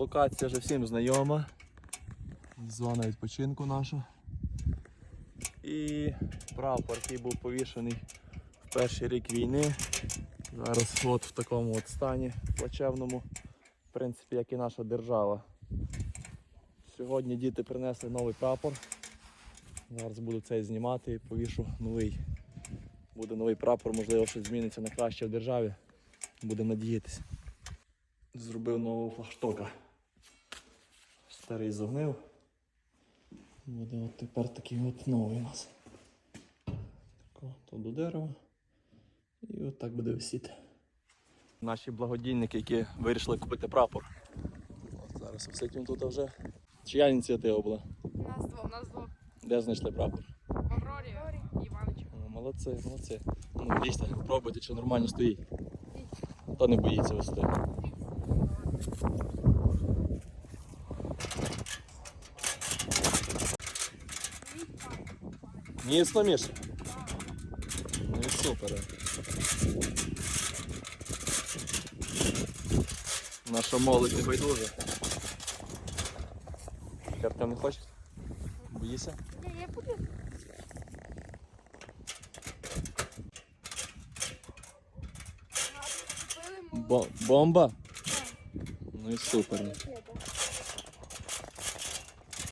Локація вже всім знайома. Зона відпочинку наша. І прапор, який був повішений в перший рік війни. Зараз от в такому от стані плачевному, в принципі, як і наша держава. Сьогодні діти принесли новий прапор. Зараз буду цей знімати і повішу новий. Буде новий прапор, можливо, щось зміниться на краще в державі. Будемо надіятися. Зробив нового флагштока. Старий зогнив. Буде от тепер такий от новий у нас. Тако, то до дерева. І от так буде висіти. Наші благодійники, які вирішили купити прапор. От зараз висить він тут вже. Чия ініціатива була? Нас двох, нас двох. Де знайшли прапор? В Аврорі і Іванича. Молодці, молодці. Ну, лізьте, пробуйте, чи нормально стоїть. Та не боїться висоти. Міцно, Міша? Ну і супер. Наша молодь не байдуже. Артем не хоче? Боїся? Ні, я буду. Бо- бомба? Ну і супер.